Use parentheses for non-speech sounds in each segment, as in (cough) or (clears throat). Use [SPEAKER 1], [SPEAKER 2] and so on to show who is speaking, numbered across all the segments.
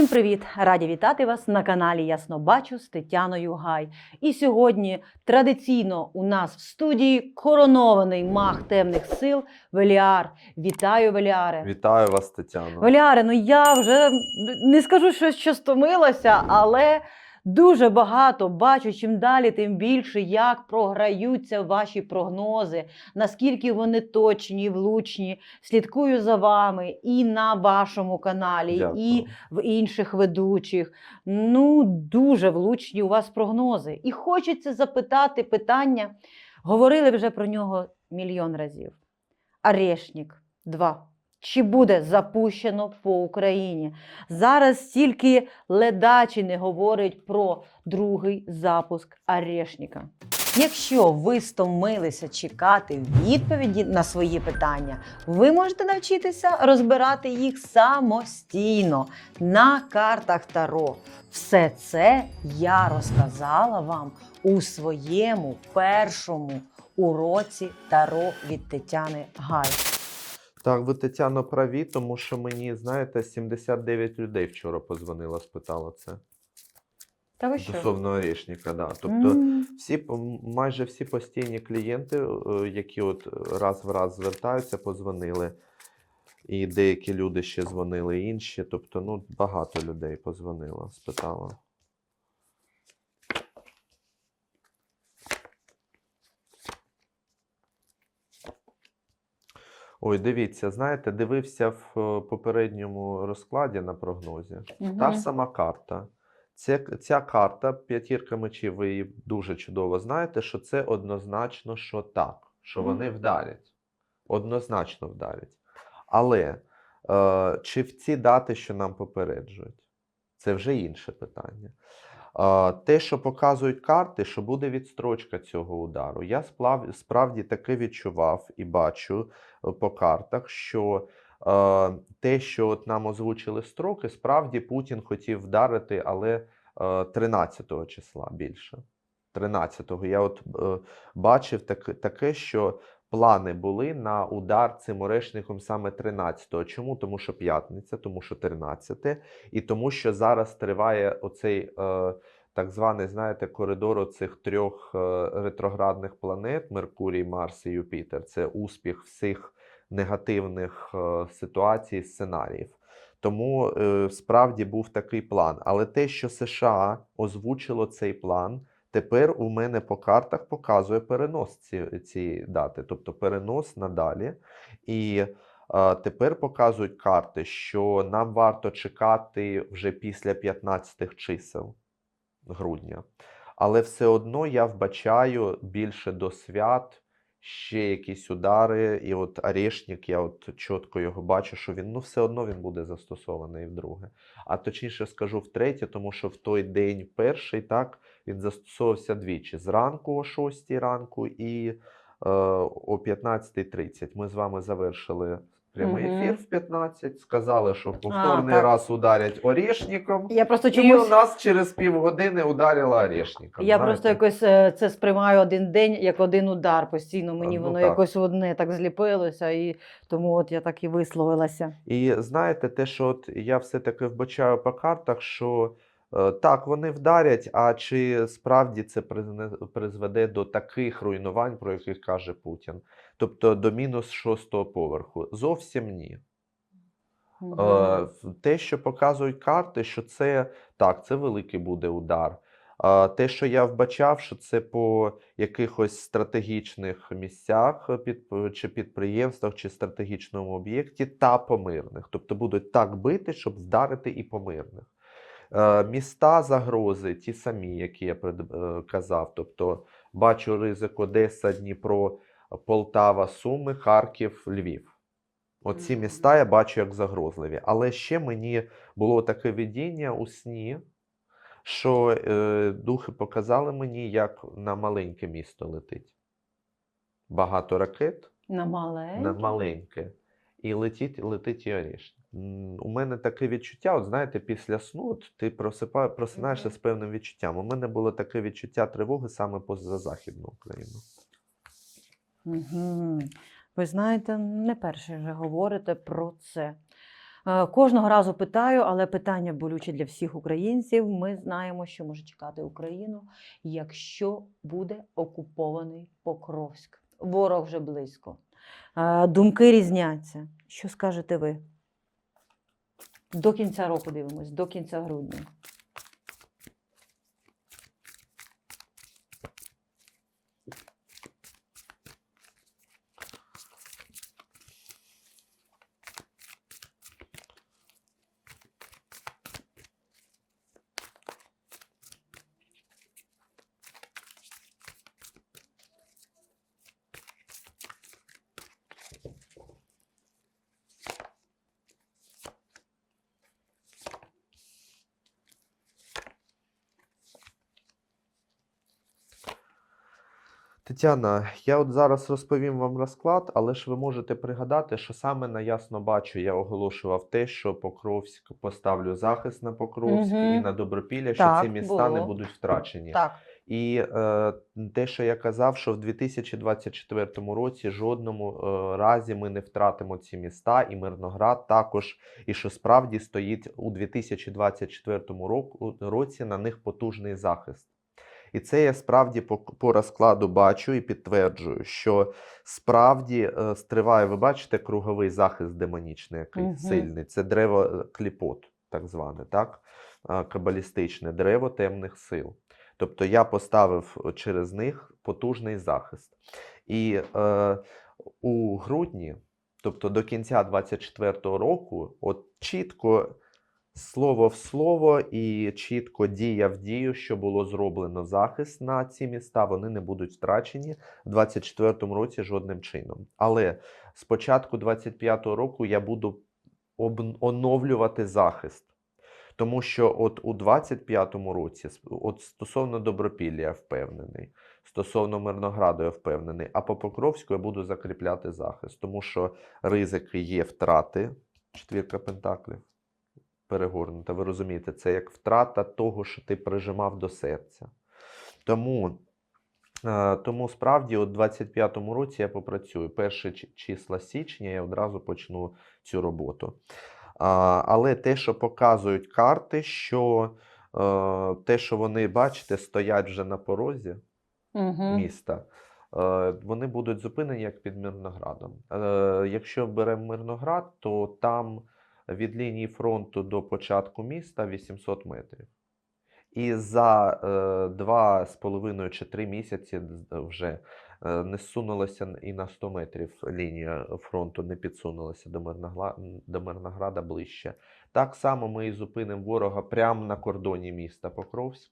[SPEAKER 1] Всім привіт! Раді вітати вас на каналі Ясно Бачу з Тетяною Гай. І сьогодні традиційно у нас в студії коронований маг темних сил Веліар. Вітаю, Веліаре!
[SPEAKER 2] Вітаю вас, Тетяно.
[SPEAKER 1] Веліаре, ну я вже не скажу, що, що стомилася, але дуже багато бачу, чим далі, тим більше, як програються ваші прогнози, наскільки вони точні, влучні. Слідкую за вами і на вашому каналі,
[SPEAKER 2] Дякую.
[SPEAKER 1] і в інших ведучих. Ну, дуже влучні у вас прогнози. І хочеться запитати питання. Говорили вже про нього мільйон разів. Арешнік 2. Чи буде запущено по Україні? Зараз тільки ледачі не говорять про другий запуск Арешніка. Якщо ви стомилися чекати відповіді на свої питання, ви можете навчитися розбирати їх самостійно на картах Таро. Все це я розказала вам у своєму першому уроці Таро від Тетяни Гай.
[SPEAKER 2] Так, ви Тетяно праві, тому що мені, знаєте, 79 людей вчора позвонило, спитало це.
[SPEAKER 1] Та ви що?
[SPEAKER 2] Стосовно Орешника, да. Тобто
[SPEAKER 1] М.
[SPEAKER 2] всі, майже всі постійні клієнти, е, які от раз в раз звертаються, позвонили. І деякі люди ще дзвонили інші. Тобто, ну, багато людей позвонило, спитало. Ой, дивіться, знаєте, дивився в е, попередньому розкладі на прогнозі. Та ж сама карта. Ця, ця карта, п'ятірка мечів, ви її дуже чудово знаєте, що це однозначно, що так, що вони вдарять. Однозначно вдарять. Але е, чи в ці дати, що нам попереджують, це вже інше питання. Е, те, що показують карти, що буде відстрочка цього удару. Я справді таки відчував і бачу е, по картах, що е, те, що от нам озвучили строки, справді Путін хотів вдарити, але е, 13 числа більше. 13-го. Я от е, бачив так, таке, що плани були на удар цим орешником саме 13-го. Чому? Тому що п'ятниця, тому що 13 і тому, що зараз триває оцей е, так званий, знаєте, коридор оцих трьох е, ретроградних планет Меркурій, Марс і Юпітер. Це успіх всіх негативних е, ситуацій, сценаріїв. Тому е, справді був такий план. Але те, що США озвучило цей план, тепер у мене по картах показує перенос ці, ці дати, тобто перенос надалі. І е, тепер показують карти, що нам варто чекати вже після 15 чисел грудня. Але все одно я вбачаю більше до свят ще якісь удари, і от Орешник, я от чітко його бачу, що він ну все одно він буде застосований вдруге. А точніше скажу втретє, тому що в той день перший так він застосовувався двічі: зранку о 6 ранку і е, о 15.30. Ми з вами завершили прямий
[SPEAKER 1] Мгм.
[SPEAKER 2] ефір в 15. Сказали, що повторний
[SPEAKER 1] так.
[SPEAKER 2] раз ударять Орешником.
[SPEAKER 1] Я просто
[SPEAKER 2] І у нас через півгодини ударила Орешником.
[SPEAKER 1] Я
[SPEAKER 2] знаєте.
[SPEAKER 1] просто якось е, це сприймаю один день як один удар. Постійно мені
[SPEAKER 2] Ну,
[SPEAKER 1] воно
[SPEAKER 2] так.
[SPEAKER 1] якось одне так зліпилося, і тому от я так і висловилася.
[SPEAKER 2] І знаєте, те, що от я все-таки вбачаю по картах, що так, вони вдарять, а чи справді це призведе до таких руйнувань, про яких каже Путін? Тобто до мінус шостого поверху? Зовсім ні. Е, Те, що показують карти, що це так, це великий буде удар. Те, що я вбачав, що це по якихось стратегічних місцях е, під, чи підприємствах, чи стратегічному об'єкті, та по мирних. Тобто будуть так бити, щоб вдарити і по мирних. Е, Міста загрози, ті самі, які я е, казав. Тобто бачу ризик Одеса, Дніпро, Полтава, Суми, Харків, Львів. Оці міста я бачу як загрозливі. Але ще мені було таке видіння у сні, що е, духи показали мені, як на маленьке місто летить. Багато ракет
[SPEAKER 1] На маленький.
[SPEAKER 2] на маленьке. І летить, летить і орешник. У мене таке відчуття, от знаєте, після сну от ти просипа, просинаєшся
[SPEAKER 1] Мгм.
[SPEAKER 2] з певним відчуттям. У мене було таке відчуття тривоги саме поза Західну Україну.
[SPEAKER 1] Угу. Ви знаєте, не перше вже говорите про це. Е, Кожного разу питаю, але питання болюче для всіх українців. Ми знаємо, що може чекати Україну, якщо буде окупований Покровськ. Ворог вже близько. Е, Думки різняться. Що скажете ви? До кінця року дивимось, до кінця грудня.
[SPEAKER 2] Тетяна, я от зараз розповім вам розклад, але ж ви можете пригадати, що саме на ясно бачу, я оголошував те, що Покровськ поставлю захист на Покровськ і на Добропілля, що
[SPEAKER 1] Так,
[SPEAKER 2] ці міста не будуть втрачені.
[SPEAKER 1] Так.
[SPEAKER 2] І е, те, що я казав, що в 2024 році жодному е, разі ми не втратимо ці міста, і Мирноград також, і що справді стоїть у 2024 року, році на них потужний захист. І це я справді по, по розкладу бачу і підтверджую, що справді е, стриває, ви бачите, круговий захист демонічний, який
[SPEAKER 1] Мгм.
[SPEAKER 2] сильний. Це древо е, кліпот, так зване, так? Е, Кабалістичне дерево темних сил. Тобто я поставив через них потужний захист. І е, у грудні, тобто до кінця 2024 року, от чітко слово в слово і чітко дія в дію, що було зроблено захист на ці міста, вони не будуть втрачені в 2024 році жодним чином. Але з початку 2025 року я буду оновлювати захист. Тому що от у 25-му році, от стосовно Добропілля я впевнений, стосовно Мирнограду я впевнений, а по Покровську я буду закріпляти захист, тому що ризики є втрати, четвірка пентаклів перегорнута. Ви розумієте, це як втрата того, що ти прижимав до серця. Тому, е, тому справді, у 25-му році я попрацюю. Перші числа січня я одразу почну цю роботу. Але те, що показують карти, що е, те, що вони, бачите, стоять вже на порозі
[SPEAKER 1] Угу.
[SPEAKER 2] міста, е, вони будуть зупинені як під Мирноградом. Якщо беремо Мирноград, то там від лінії фронту до початку міста 800 метрів. І за е, два з половиною чи три місяці вже е, не зсунулася н- і на 100 метрів лінія фронту не підсунулася до, Мирногла... до Мирнограда ближче. Так само ми і зупинимо ворога прямо на кордоні міста Покровськ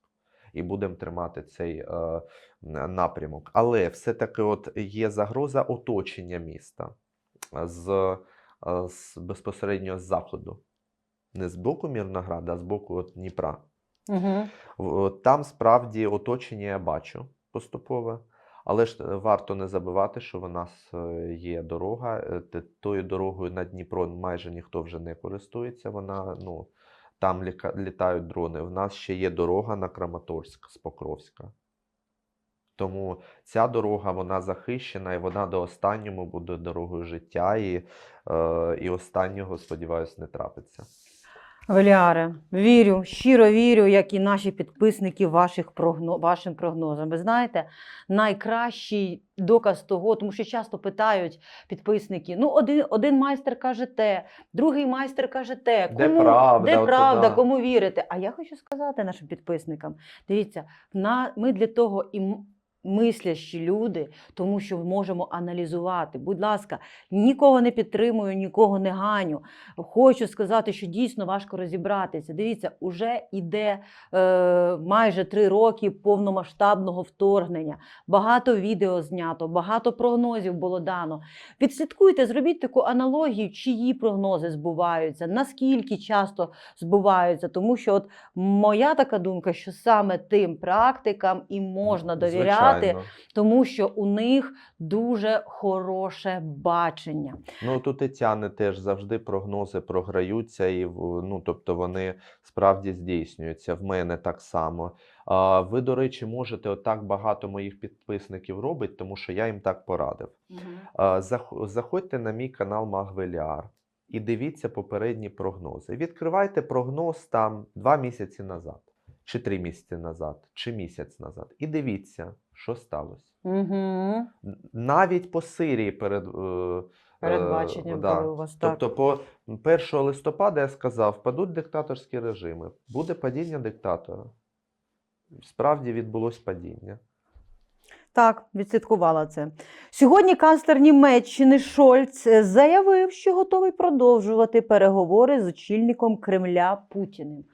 [SPEAKER 2] і будемо тримати цей е, напрямок. Але все-таки от є загроза оточення міста з, е, з безпосередньо з заходу. Не з боку Мірнограда, а з боку от Дніпра.
[SPEAKER 1] Угу.
[SPEAKER 2] Там справді оточення я бачу поступове, але ж е, варто не забувати, що в нас е, є дорога. е, Тою дорогою на Дніпро майже ніхто вже не користується. Вона ну там літають дрони. В нас ще є дорога на Краматорськ з Покровська. Тому ця дорога вона захищена, і вона до останнього буде дорогою життя, і, е, і останнього, сподіваюся, не трапиться.
[SPEAKER 1] Веліаре, вірю, щиро вірю, як і наші підписники ваших прогно... вашим прогнозам. Ви знаєте, найкращий доказ того, тому що часто питають підписники: ну, один, один майстер каже те, другий майстер каже те.
[SPEAKER 2] Де
[SPEAKER 1] Кому,
[SPEAKER 2] правда?
[SPEAKER 1] де правда кому вірити? А я хочу сказати нашим підписникам: дивіться, на, ми для того і мислящі люди, тому що можемо аналізувати. Будь ласка, нікого не підтримую, нікого не ганю. Хочу сказати, що дійсно важко розібратися. Дивіться, уже йде е, майже три роки повномасштабного вторгнення. Багато відео знято, багато прогнозів було дано. Відслідкуйте, зробіть таку аналогію, чиї прогнози збуваються, наскільки часто збуваються. Тому що, от моя така думка, що саме тим практикам і можна довіряти,
[SPEAKER 2] Звичайно.
[SPEAKER 1] тому що у них дуже хороше бачення.
[SPEAKER 2] Ну, тут Тетяни теж завжди прогнози програються, і ну, тобто вони справді здійснюються. В мене так само. А, ви, до речі, можете отак багато моїх підписників робить, тому що я їм так порадив. А, заходьте на мій канал Магвеліар. і дивіться попередні прогнози. Відкривайте прогноз там два місяці назад, чи три місяці назад, чи місяць назад. І дивіться, що сталося.
[SPEAKER 1] Угу.
[SPEAKER 2] Навіть по Сирії перед е,
[SPEAKER 1] Передбачення
[SPEAKER 2] е,
[SPEAKER 1] були у вас так.
[SPEAKER 2] Тобто, по 1 листопада я сказав, падуть диктаторські режими, буде падіння диктатора. Справді відбулось падіння.
[SPEAKER 1] Так, відслідкувала це. Сьогодні канцлер Німеччини Шольц е, заявив, що готовий продовжувати переговори з очільником Кремля Путіним.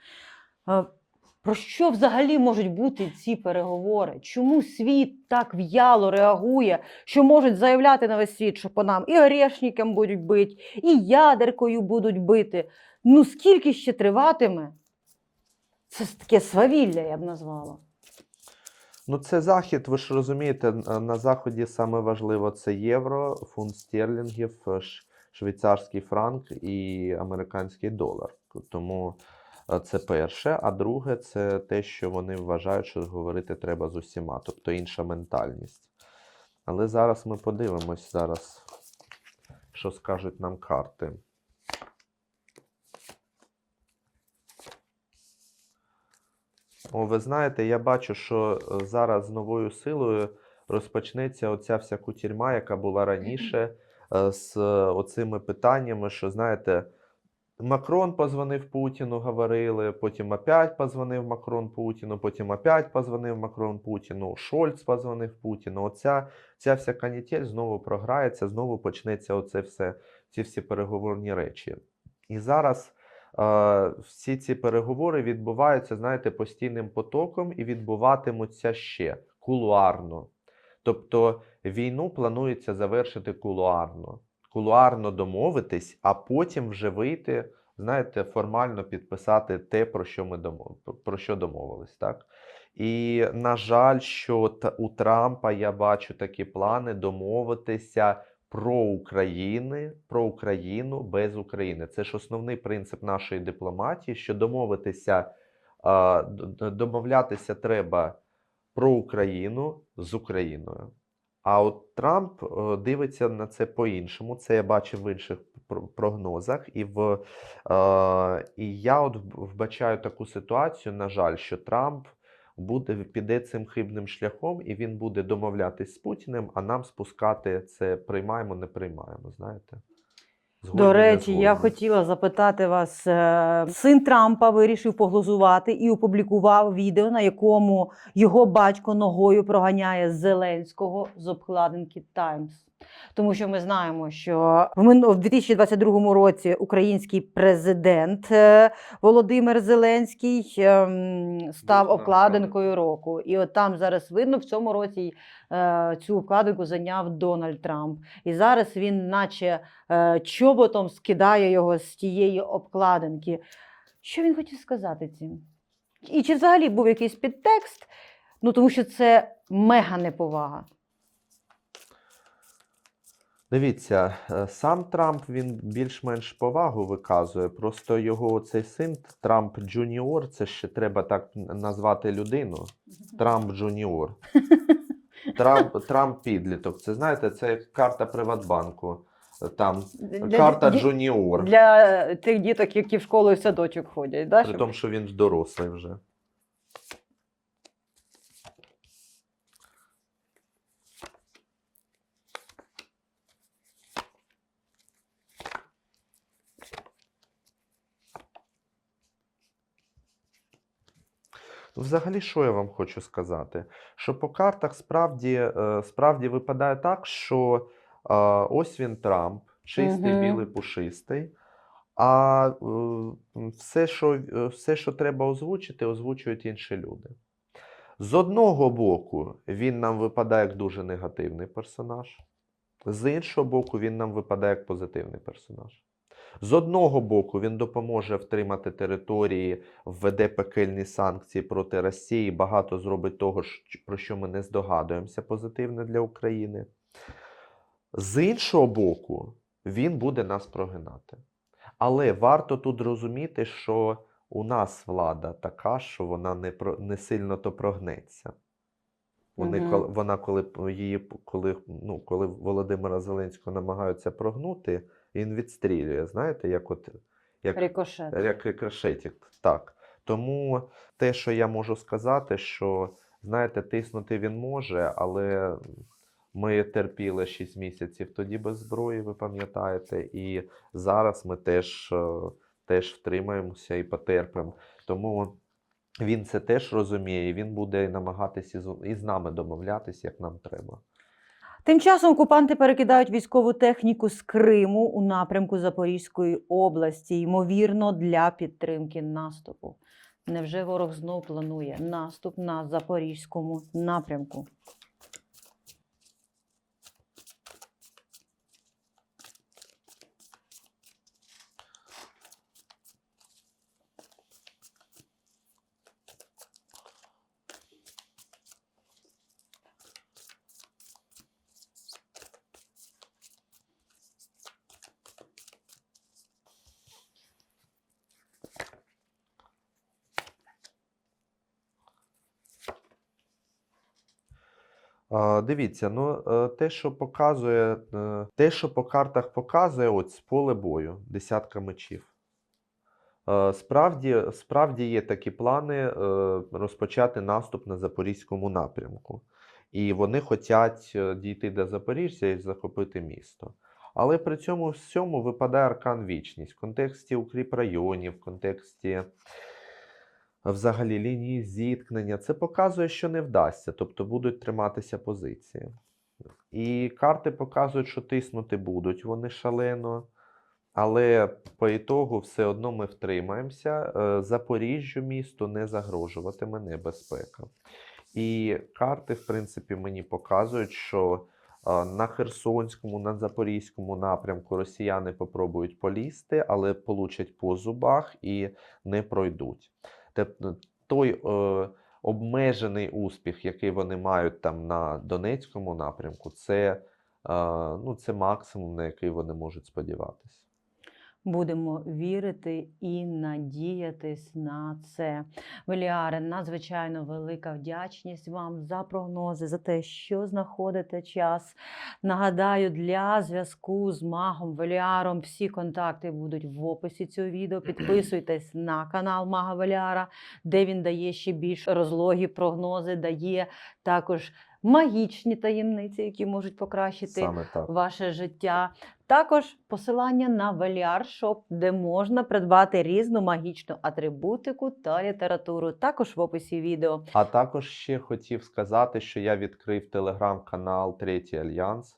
[SPEAKER 1] Про що взагалі можуть бути ці переговори? Чому світ так в'яло реагує, що можуть заявляти на весь світ, що по нам і орешникам будуть бити, і ядеркою будуть бити? Ну скільки ще триватиме? Це таке свавілля, я б назвала.
[SPEAKER 2] Ну, це захід, ви ж розумієте, на заході саме важливо це євро, фунт стерлінгів, швейцарський франк і американський долар. Тому це перше. А друге, це те, що вони вважають, що говорити треба з усіма, тобто інша ментальність. Але зараз ми подивимось зараз, що скажуть нам карти. О, ви знаєте, я бачу, що е, зараз з новою силою розпочнеться оця вся кутюрма, яка була раніше, е, з е, оцими питаннями, що знаєте, Макрон позвонив Путіну, говорили, потім опять позвонив Макрон Путіну, потім опять позвонив Макрон Путіну, Шольц позвонив Путіну. Оця ця вся канітель знову програється, знову почнеться оце все, ці всі переговорні речі. І зараз е, всі ці переговори відбуваються, знаєте, постійним потоком і відбуватимуться ще кулуарно. Тобто війну планується завершити кулуарно. Кулуарно домовитись, а потім вже вийти, знаєте, формально підписати те, про що ми домов... про що домовились, так? І на жаль, що у Трампа я бачу такі плани домовитися про України, про Україну без України. Це ж основний принцип нашої дипломатії, що домовитися, домовлятися треба про Україну з Україною. А от Трамп е, дивиться на це по-іншому. Це я бачив в інших пр- прогнозах. І, в, е, і я от вбачаю таку ситуацію, на жаль, що Трамп буде, піде цим хибним шляхом, і він буде домовлятись з Путіним, а нам спускати це приймаємо, не приймаємо. Знаєте? Згодні,
[SPEAKER 1] До речі, я хотіла запитати вас. е, Син Трампа вирішив поглузувати і опублікував відео, на якому його батько ногою проганяє Зеленського з обкладинки Таймс. Тому що ми знаємо, що в 2022 році український президент е, Володимир Зеленський ем, став обкладинкою року. І от там зараз видно, в цьому році е, цю обкладинку зайняв Дональд Трамп. І зараз він, наче е, чоботом, скидає його з тієї обкладинки. Що він хотів сказати цим? І чи взагалі був якийсь підтекст? Ну, тому що це мега неповага.
[SPEAKER 2] Дивіться, е, сам Трамп він більш-менш повагу виказує. Просто його цей син Трамп Джуніор, це ще треба так назвати людину. Трамп Джуніор. (laughs) Трамп, Трамп підліток. Це знаєте, це як карта Приватбанку. Е, Там
[SPEAKER 1] Для,
[SPEAKER 2] карта
[SPEAKER 1] для,
[SPEAKER 2] Джуніор.
[SPEAKER 1] для тих діток, які в школу і в садочок ходять. Да?
[SPEAKER 2] При
[SPEAKER 1] щоб-
[SPEAKER 2] тому, що він дорослий вже. Взагалі, що я вам хочу сказати? Що по картах справді, е, справді випадає так, що ось він Трамп, чистий,
[SPEAKER 1] Мгм.
[SPEAKER 2] білий, пушистий. А е, все, що, е, все, що треба озвучити, озвучують інші люди. З одного боку, він нам випадає як дуже негативний персонаж, з іншого боку, він нам випадає як позитивний персонаж. З одного боку, він допоможе втримати території, введе пекельні санкції проти Росії, багато зробить того, про що ми не здогадуємося, позитивне для України. З іншого боку, він буде нас прогинати. Але варто тут розуміти, що у нас влада така, що вона не, про, не сильно то прогнеться. Вони
[SPEAKER 1] Мгм.
[SPEAKER 2] коли вона, коли її коли, ну, коли Володимира Зеленського намагаються прогнути, він відстрілює. Знаєте, як от як
[SPEAKER 1] Рикошет.
[SPEAKER 2] як рикошетик. Так. Тому те, що я можу сказати, що знаєте, тиснути він може, але ми терпіли 6 місяців тоді без зброї, ви пам'ятаєте, і зараз ми теж, е, теж втримаємося і потерпимо. Тому він це теж розуміє, і він буде намагатися із нами домовлятися, як нам треба.
[SPEAKER 1] Тим часом окупанти перекидають військову техніку з Криму у напрямку Запорізької області, ймовірно, для підтримки наступу. Невже ворог знов планує наступ на запорізькому напрямку?
[SPEAKER 2] Дивіться, ну е, те, що показує, е, те, що по картах показує, от з поле бою, десятка мечів. Е, Справді, справді є такі плани розпочати наступ на Запорізькому напрямку. І вони хочуть дійти до Запоріжжя і захопити місто. Але при цьому всьому випадає аркан вічність в контексті укріп районів, в контексті взагалі лінії зіткнення. Це показує, що не вдасться, тобто будуть триматися позиції. І карти показують, що тиснути будуть вони шалено. Але по ітогу все одно ми втримаємося. Е, Запоріжжю місту не загрожуватиме небезпека. І карти, в принципі, мені показують, що е, на Херсонському, на Запорізькому напрямку росіяни попробують полізти, але получать по зубах і не пройдуть. Тобто той е, обмежений успіх, який вони мають там на Донецькому напрямку, це, е, ну, це максимум, на який вони можуть сподіватися.
[SPEAKER 1] Будемо вірити і надіятись на це. Веліаре, надзвичайно велика вдячність вам за прогнози, за те, що знаходите час. Нагадаю, для зв'язку з магом Веліаром всі контакти будуть в описі цього відео. (clears throat) Підписуйтесь на канал Мага Веліара, де він дає ще більш розлогі прогнози, дає також магічні таємниці, які можуть покращити ваше життя. Також посилання на Веліар де можна придбати різну магічну атрибутику та літературу. Також в описі відео.
[SPEAKER 2] А також ще хотів сказати, що я відкрив телеграм-канал Третій Альянс,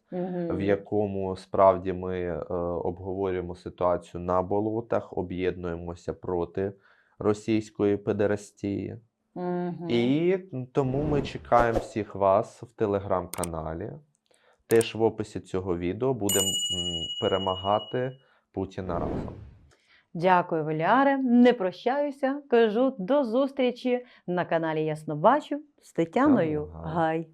[SPEAKER 2] в якому справді ми е, обговорюємо ситуацію на болотах, об'єднуємося проти російської педерастії.
[SPEAKER 1] Мгм.
[SPEAKER 2] І тому ми чекаємо всіх вас в телеграм-каналі. Теж в описі цього відео будемо перемагати Путіна разом.
[SPEAKER 1] Дякую, Валяре. Не прощаюся. Кажу до зустрічі на каналі Ясно Бачу з Тетяною Гай.